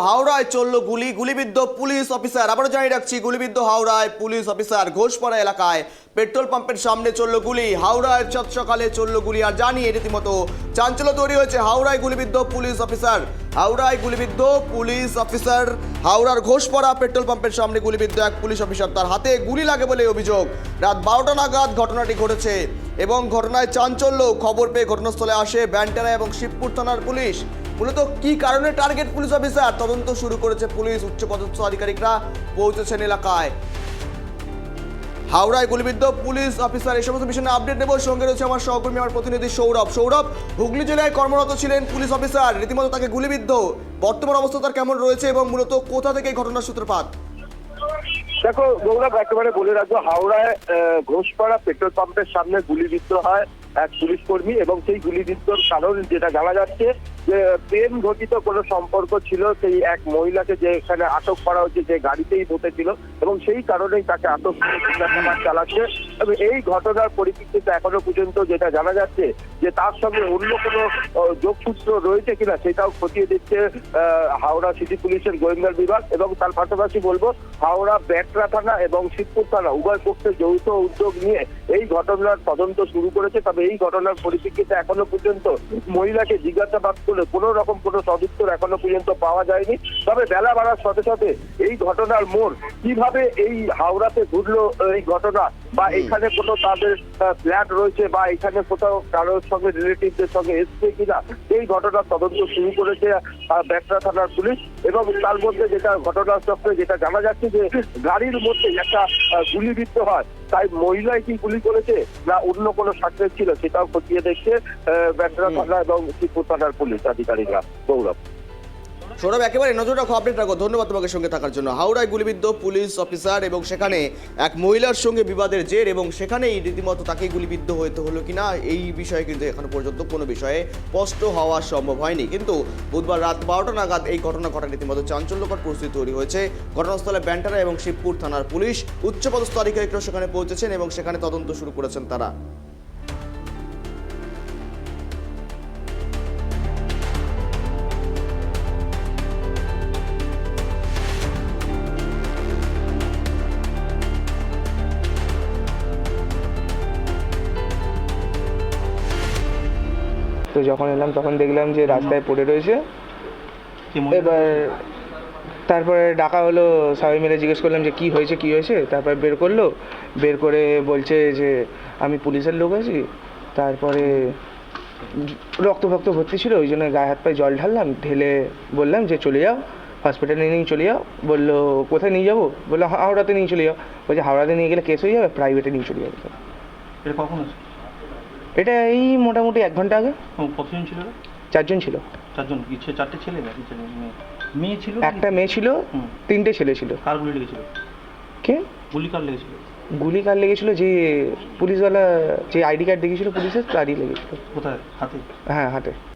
হাওড়ায় চলল গুলি, গুলিবিদ্ধ পুলিশ অফিসার। আবারও জানিয়ে রাখছি, গুলিবিদ্ধ হাওড়ায় পুলিশ অফিসার ঘোষপাড়া এলাকায় পেট্রোল পাম্পের সামনে চলল গুলি। হাওড়ায় চাঁদ সকালে চলল গুলি আর জানিয়ে রীতিমতো চাঞ্চল্য তৈরি হয়েছে হাওড়ায় গুলিবিদ্ধ পুলিশ অফিসার। হাওড়ায় গুলিবিদ্ধ পুলিশ অফিসার। হাওড়ার ঘোষপাড়া পেট্রোল পাম্পের সামনে গুলিবিদ্ধ এক পুলিশ অফিসার। তার হাতে গুলি লাগে বলে অভিযোগ। রাত বারোটা নাগাদ ঘটনাটি ঘটেছে এবং ঘটনায় চাঞ্চল্য খবর পেয়ে ঘটনাস্থলে আসে ব্যান্টানা এবং শিবপুর থানার পুলিশ। মূলত কি কারণে টার্গেট পুলিশ অফিসার? তদন্ত শুরু করেছে পুলিশ। উচ্চপদস্থ আধিকারিকরা পৌঁছেছেন এলাকায়। হাওড়ায় গুলিবিদ্ধ পুলিশ অফিসার, এই সমস্ত বিষয়ে আপডেট নেব। সঙ্গে রয়েছে আমার সহকর্মী, আমার প্রতিনিধি সৌরভ। সৌরভ, হুগলি জেলায় কর্মরত ছিলেন পুলিশ অফিসার, রীতিমতো তাকে গুলিবিদ্ধ। বর্তমান অবস্থা তার কেমন রয়েছে এবং মূলত কোথা থেকে এই ঘটনার সূত্রপাত? দেখো গৌরব একেবারে বলে রাখব, হাওড়ায় ঘোষপাড়া পেট্রোল পাম্পের সামনে গুলিবিদ্ধ হয় এক পুলিশ কর্মী এবং সেই গুলিবিদ্ধর কারণ যেটা জানা যাচ্ছে প্রেম ঘটিত কোনো সম্পর্ক ছিল, সেই এক মহিলাকে যে এখানে আটক করা হচ্ছে, যে গাড়িতেই বসেছিল এবং সেই কারণেই তাকে আটক জিজ্ঞাসাবাদ চালাচ্ছে। তবে এই ঘটনার পরিপ্রেক্ষিতে এখনও পর্যন্ত যেটা জানা যাচ্ছে, যে তার সঙ্গে অন্য কোনো যোগসূত্র রয়েছে কিনা, সেটাও খতিয়ে দিচ্ছে হাওড়া সিটি পুলিশের গোয়েন্দা বিভাগ এবং তার পাশাপাশি বলব, হাওড়া ব্যাটরা থানা এবং শিবপুর থানা উভয় পক্ষের যৌথ উদ্যোগ নিয়ে এই ঘটনার তদন্ত শুরু করেছে। তবে এই ঘটনার পরিপ্রেক্ষিতে এখনও পর্যন্ত মহিলাকে জিজ্ঞাসাবাদ করে কোনো রকম কোনো সদুত্তর এখনও পর্যন্ত পাওয়া যায়নি। তবে বেলা বাড়ার সাথে সাথে এই ঘটনার মোড়, কীভাবে এই হাওড়াতে ঘুরলো, এই ঘটনা বা এখানে কোনো তাদের ফ্ল্যাট রয়েছে বা এখানে কোথাও কারোর সঙ্গে রিলেটিভদের সঙ্গে এসছে কিনা এই ঘটনার তদন্ত শুরু করেছে ব্যাটরা থানার পুলিশ এবং তার মধ্যে যেটা ঘটনার চক্রে যেটা জানা যাচ্ছে যে গাড়ির মধ্যে একটা গুলিবিদ্ধ হয়। তাই মহিলাই কি গুলি করেছে না অন্য কোনো সাক্ষী ছিল সেটাও খতিয়ে দেখছে ব্যাটরা থানা এবং শিবপুর থানার পুলিশ আধিকারিকরা। গৌরব। সৌরভ, একেবারে নজর রাখো আপডেট রাখো। ধন্যবাদ তোমাকে সঙ্গে থাকার জন্য। হাওড়ায় গুলিবিদ্ধ পুলিশ অফিসার এবং সেখানে এক মহিলার সঙ্গে বিবাদের জের এবং সেখানেই রীতিমতো তাকে গুলিবিদ্ধ হতে হলো কিনা, এই বিষয়ে কিন্তু এখনও পর্যন্ত কোনো বিষয়ে স্পষ্ট হওয়া সম্ভব হয়নি। কিন্তু বুধবার রাত বারোটা নাগাদ এই ঘটনা ঘটা রীতিমতো চাঞ্চল্যকর পরিস্থিতি তৈরি হয়েছে। ঘটনাস্থলে ব্যান্টারা এবং শিবপুর থানার পুলিশ উচ্চপদস্থ আধিকারিকরা সেখানে পৌঁছেছেন এবং সেখানে তদন্ত শুরু করেছেন তারা। তো যখন এলাম তখন দেখলাম যে রাস্তায় পড়ে রয়েছে। এবার তারপরে ডাকা হলো সবাই মিলে জিজ্ঞেস করলাম যে কি হয়েছে কি হয়েছে? তারপর বের করল। বের করে বলছে যে আমি পুলিশের লোক আছি। তারপরে রক্ত ফক্ত ভর্তি ছিল ওই জন্য গায়ে হাত পায়ে জল ঢাললাম ঢেলে বললাম যে চলে যাও হসপিটালে নিয়ে চলে যাও। বলল কোথায় নিয়ে যাব? বলল হাওড়াতে নিয়ে চলে যাও। বলছে হাওড়াতে নিয়ে গেলে কেস হয়ে যাবে প্রাইভেটে নিয়ে চলে যাবে। এটা কখন আছে এটা এই মোটামুটি এক ঘণ্টা আগে। কতজন ছিল চারজন ছিল। চারজন ইচ্ছে চারটে ছেলে নাকি ছেলে? মেয়ে। মেয়ে ছিল একটা মেয়ে ছিল তিনটে ছেলে ছিল। কার গুলি লেগেছিল? কে? গুলি কার লেগেছিল? গুলি কার লেগেছিল? যে পুলিশওয়ালা যে আইডি কার্ড দেখেছিল পুলিশের তারই লেগেছিল। কোথায়? হাতে? হ্যাঁ হাতে।